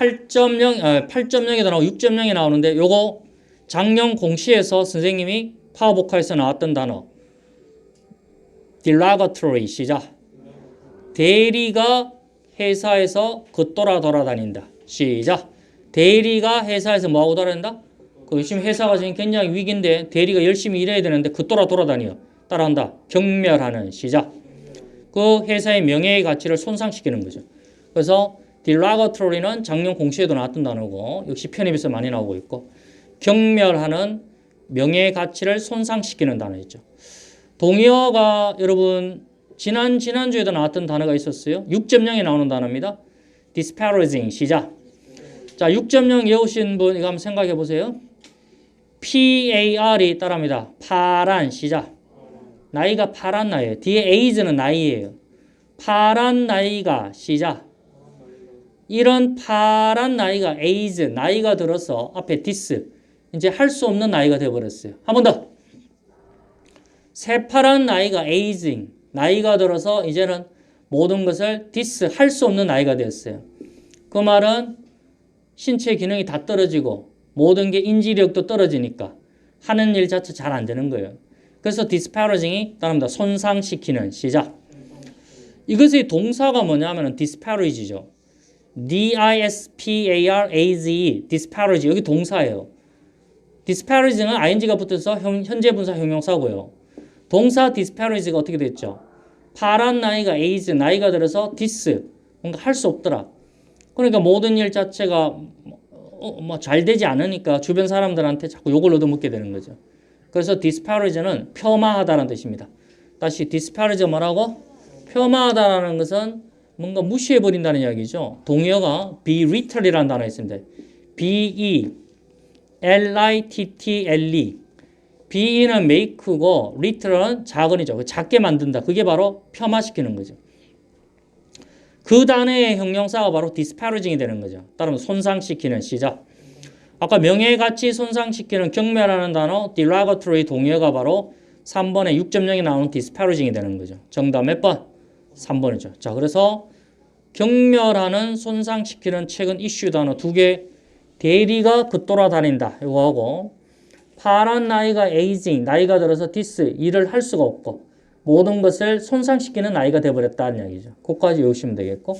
8.0, 아, 8.0에도 나오고 6.0에 나오는데 요거 작년 공시에서 선생님이 파워보카에서 나왔던 단어. Derogatory 시작. 대리가 회사에서 겉돌아 돌아다닌다. 시작. 대리가 회사에서 뭐하고 돌아다닌다? 그 지금 회사가 지금 굉장히 위기인데 대리가 열심히 일해야 되는데 겉돌아 돌아다녀. 따라한다. 경멸하는. 시작. 그 회사의 명예의 가치를 손상시키는 거죠. 그래서 derogatory는 작년 공시에도 나왔던 단어고 역시 편입에서 많이 나오고 있고 경멸하는 명예의 가치를 손상시키는 단어였죠. 동의어가 여러분 지난 지난주에도 나왔던 단어가 있었어요. 6.0에 나오는 단어입니다. disparaging 시작. 자, 6.0 외우신 분 이거 한번 생각해 보세요. PAR이 따라합니다. 파란 시작. 나이가 파란 나이에요. 뒤에 age는 나이예요. 파란 나이가 시작. 이런 파란 나이가 age 나이가 들어서 앞에 this 이제 할 수 없는 나이가 되어 버렸어요. 한 번 더. 새파란 나이가 aging 나이가 들어서 이제는 모든 것을 this 할수 없는 나이가 되었어요. 그 말은 신체 기능이 다 떨어지고 모든 게 인지력도 떨어지니까 하는 일 자체 잘 안 되는 거예요. 그래서 disparaging이 따릅니다. 손상시키는 시작. 이것의 동사가 뭐냐면은 disparage죠. D-I-S-P-A-R-A-Z-E, disparage 여기 동사예요. disparaging은 ing가 붙어서 현, 현재 분사 형용사고요. 동사 disparage가 어떻게 됐죠? 파란 나이가 age, 나이가 들어서 dis, 뭔가 할 수 없더라. 그러니까 모든 일 자체가 어, 뭐잘 되지 않으니까 주변 사람들한테 자꾸 욕을 얻어먹게 되는 거죠. 그래서 disparage는 폄하하다는 뜻입니다. 다시 disparage 뭐라고? 폄하하다라는 것은 뭔가 무시해 버린다는 이야기죠. 동의어가 be little이라는 단어 있습니다. be L-I-T-T-L-E be는 make고 little은 작은이죠. 그 작게 만든다. 그게 바로 폄하시키는 거죠. 그 단어의 형용사가 바로 disparaging이 되는 거죠. 따르면 손상시키는 시작. 아까 가치 손상시키는 경멸하는 단어 derogatory 동의어가 바로 3번에 6.0에 나오는 disparaging이 되는 거죠. 정답 몇 번? 3번이죠. 자, 그래서 경멸하는 손상시키는 최근 이슈 단어 두 개 대리가 겉돌아 다닌다. 이거 하고 파란 나이가 aging 나이가 들어서 this 일을 할 수가 없고 모든 것을 손상시키는 나이가 돼버렸다는 이야기죠. 그까지 외우시면 되겠고